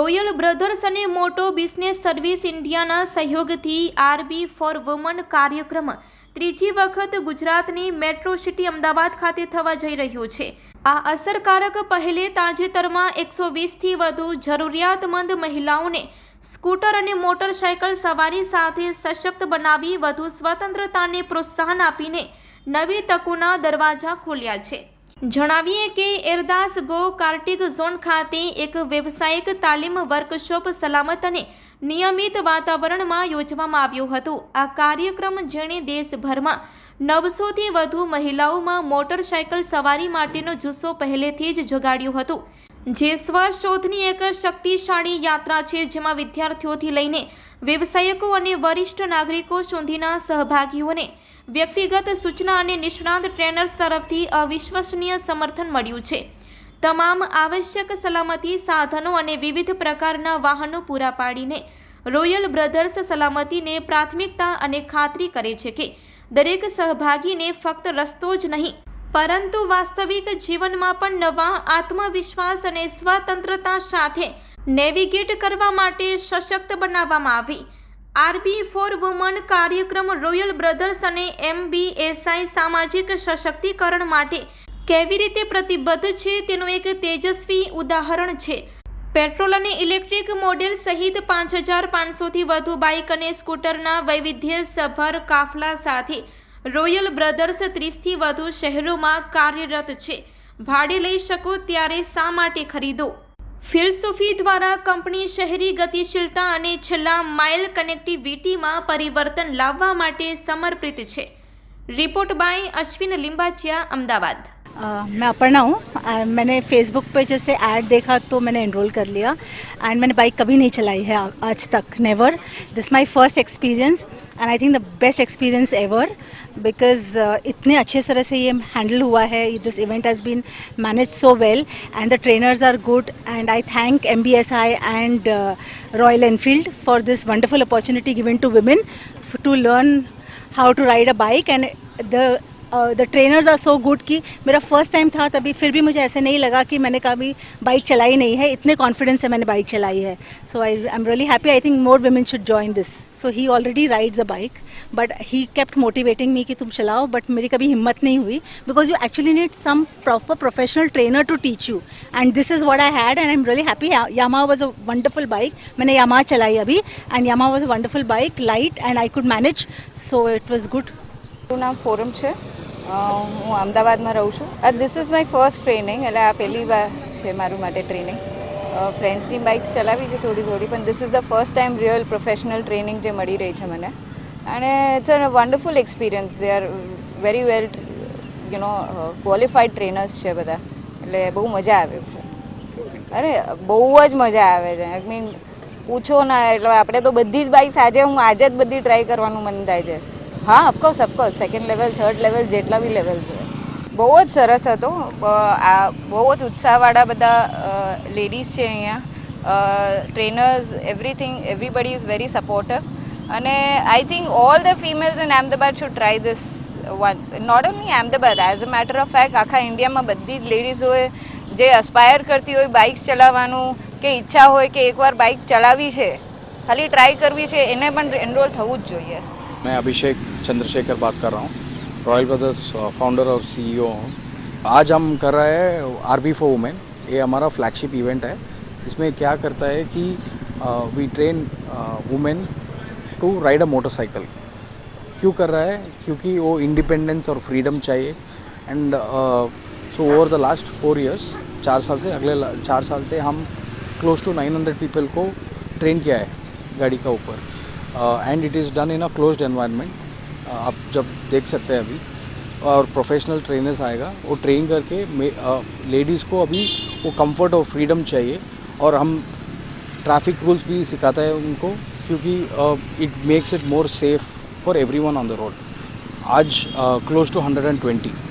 royal Brothers અને મોટો business service ઇન્ડિયાના સહયોગથી આરબી ફોર વુમન કાર્યક્રમ ત્રીજી વખત ગુજરાતની મેટ્રો સિટી અમદાવાદ ખાતે થવા જઈ રહ્યું છે આ અસરકારક પહેલે તાજેતરમાં એકસો વીસથી વધુ જરૂરિયાતમંદ મહિલાઓને સ્કૂટર અને મોટરસાયકલ સવારી સાથે સશક્ત બનાવી વધુ સ્વતંત્રતાને પ્રોત્સાહન આપીને નવી તકોના દરવાજા ખોલ્યા છે જણાવીએ કે એરદાસ ગો કાર્ટિક ઝોન ખાતે એક વ્યવસાયિક તાલીમ વર્કશોપ સલામત અને નિયમિત વાતાવરણમાં યોજવામાં આવ્યો હતો આ કાર્યક્રમ જેણે દેશભરમાં નવસોથી વધુ મહિલાઓમાં મોટરસાયકલ સવારી માટેનો જુસ્સો પહેલેથી જ જગાડ્યો હતો જે સ્વશોધની એક શક્તિશાળી યાત્રા છે જેમાં વિદ્યાર્થીઓથી લઈને વ્યવસાયકો અને વરિષ્ઠ નાગરિકો સુધીના સહભાગીઓને વ્યક્તિગત સૂચના અને નિષ્ણાંત ટ્રેનર્સ તરફથી અવિશ્વસનીય સમર્થન મળ્યું છે તમામ આવશ્યક સલામતી સાધનો અને વિવિધ પ્રકારના વાહનો પૂરા પાડીને રોયલ બ્રધર્સ સલામતીને પ્રાથમિકતા અને ખાતરી કરે છે કે દરેક સહભાગીને ફક્ત રસ્તો જ નહીં પરંતુ વાસ્તવિક જીવનમાં પણ નવા આત્મવિશ્વાસ અને સ્વતંત્રતા સાથે નેવિગેટ કરવા માટે સશક્ત બનાવવામાં આવી આરબી ફોર વુમન કાર્યક્રમ રોયલ બ્રધર્સ અને એમબીએસઆઈ સામાજિક સશક્તિકરણ માટે કેવી રીતે પ્રતિબદ્ધ છે તેનું એક તેજસ્વી ઉદાહરણ છે પેટ્રોલ અને ઇલેક્ટ્રિક મોડેલ સહિત પાંચ હજાર પાંચસોથી વધુ બાઇક અને સ્કૂટરના વૈવિધ્યસભર કાફલા સાથે રોયલ બ્રધર્સ ત્રીસથી વધુ શહેરોમાં કાર્યરત છે ભાડે લઈ શકો ત્યારે શા માટે ખરીદો ફિલસૂફી દ્વારા કંપની શહેરી ગતિશીલતા અને છેલ્લા માઇલ કનેક્ટિવિટીમાં પરિવર્તન લાવવા માટે સમર્પિત છે રિપોર્ટ બાય અશ્વિન લિંબાચિયા અમદાવાદ मैं अपर्णा हूँ मैंने फेसबुक पे जैसे ऐड देखा तो मैंने एनरोल कर लिया एंड मैंने बाइक कभी नहीं चलाई है आज तक never this my first experience and I think the best experience ever because इतने अच्छे तरह से ये हैंडल हुआ है this event has been manage so well and the trainers are good and I thank M B S I and Royal Enfield for this wonderful opportunity given to women to learn how to ride a bike and the the trainers are so good कि मेरा first time था तभी फिर भी मुझे ऐसे नहीं लगा कि मैंने कभी बाइक चलाई नहीं है इतने कॉन्फिडेंस से मैंने बाइक चलाई है so I I am really happy I think more women should join this so he already rides a bike but he kept motivating me कि तुम चलाओ बट मेरी कभी हिम्मत नहीं हुई because you actually need some proper professional trainer to teach you and this is what I had and I am really happy Yamaha was a wonderful bike मैंने Yamaha चलाई अभी and Yamaha was a wonderful bike light and I could manage so it was good મારું નામ ફોરમ છે હું અમદાવાદમાં રહું છું this is my first training એટલે આ પહેલી વાર છે મારું માટે ટ્રેનિંગ ફ્રેન્ડ્સની બાઇક્સ ચલાવી છે થોડી થોડી પણ this is the first time real professional training જે મળી રહી છે મને અને it's a wonderful experience they are very well you know qualified trainers છે બધા એટલે બહુ મજા આવે છે અરે બહુ જ મજા આવે છે આઈ મીન પૂછો ના એટલે આપણે તો બધી જ બાઇક્સ આજે હું આજે જ બધી ટ્રાય કરવાનું મન થાય છે હા of course of course second level third level જેટલા બી લેવલ છે બહુ જ સરસ હતો આ બહુ જ ઉત્સાહવાળા બધા લેડીઝ છે અહીંયા trainers everything everybody is very supportive અને I think all the females in Ahmedabad should try this once not only Ahmedabad as a matter of fact આખા ઇન્ડિયામાં બધી જ લેડીઝોએ જે અસ્પાયર કરતી હોય બાઇક ચલાવવાનું કે ઈચ્છા હોય કે એકવાર બાઇક ચલાવી છે ખાલી ટ્રાય કરવી છે એને પણ એનરોલ થવું જ જોઈએ मैं अभिषेक चंद्रशेखर बात कर रहा हूँ रॉयल ब्रदर्स फाउंडर और सीईओ e हूँ आज हम कर रहे हैं आर बी फॉर वुमेन ये हमारा फ्लैगशिप इवेंट है इसमें क्या करता है कि we train women to ride a motorcycle क्यों कर रहा है क्योंकि वो इंडिपेंडेंस और फ्रीडम चाहिए and so over the last four years चार साल से अगले चार साल से हम close to nine hundred people को ट्रेन किया है गाड़ी का ऊपर and it is done in a close environment आप जब देख सकते हैं अभी और प्रोफेशनल ट्रेनर्स आएगा वो ट्रेन करके लेडीज़ uh, को अभी वो कंफर्ट और फ्रीडम चाहिए और हम ट्रैफिक रूल्स भी सिखाता है उनको क्योंकि it makes it more safe for everyone on the road आज close to hundred and twenty